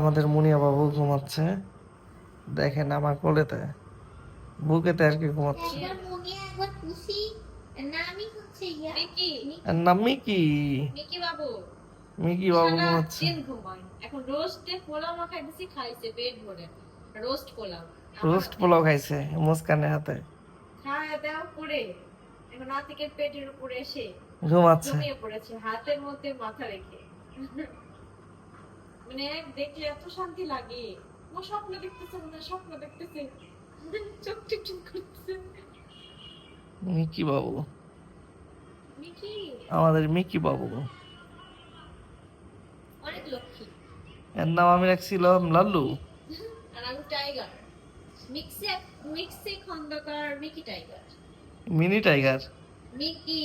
আমাদের মুনিয়া বাবু ঘুমাচ্ছে। দেখেন আমার কোলেতে। বুকেতে আর কি ঘুমাচ্ছে। মিকি। মিকি? বাবু ঘুমাচ্ছে। এখন রোস্টে পোলাও খাইছে পেট ভরে। রোস্ট পোলাও। রোস্ট পোলাও খাইছে মুস্কানের হাতে। খাওয়া দাওয়া করে এখন পেটের উপরে এসে ঘুমাচ্ছে। ঘুমিয়ে পড়েছে হাতের মধ্যে মাথা রেখে। মানে দেখলে এত শান্তি লাগে। ও স্বপ্ন দেখতেছে মনে স্বপ্ন দেখতেছে। চোখ টিকটিক করতেছে। মিকি বাবু। মিকি? আমাদের মিকি বাবু। অনেক লক্ষ্মী। এর নাম আমি রাখছিলাম লাল্লু। আর আমি টাইগার। মিক্সে মিক্সে Khandakar Mickey Tiger. Mini Tiger. Mickey.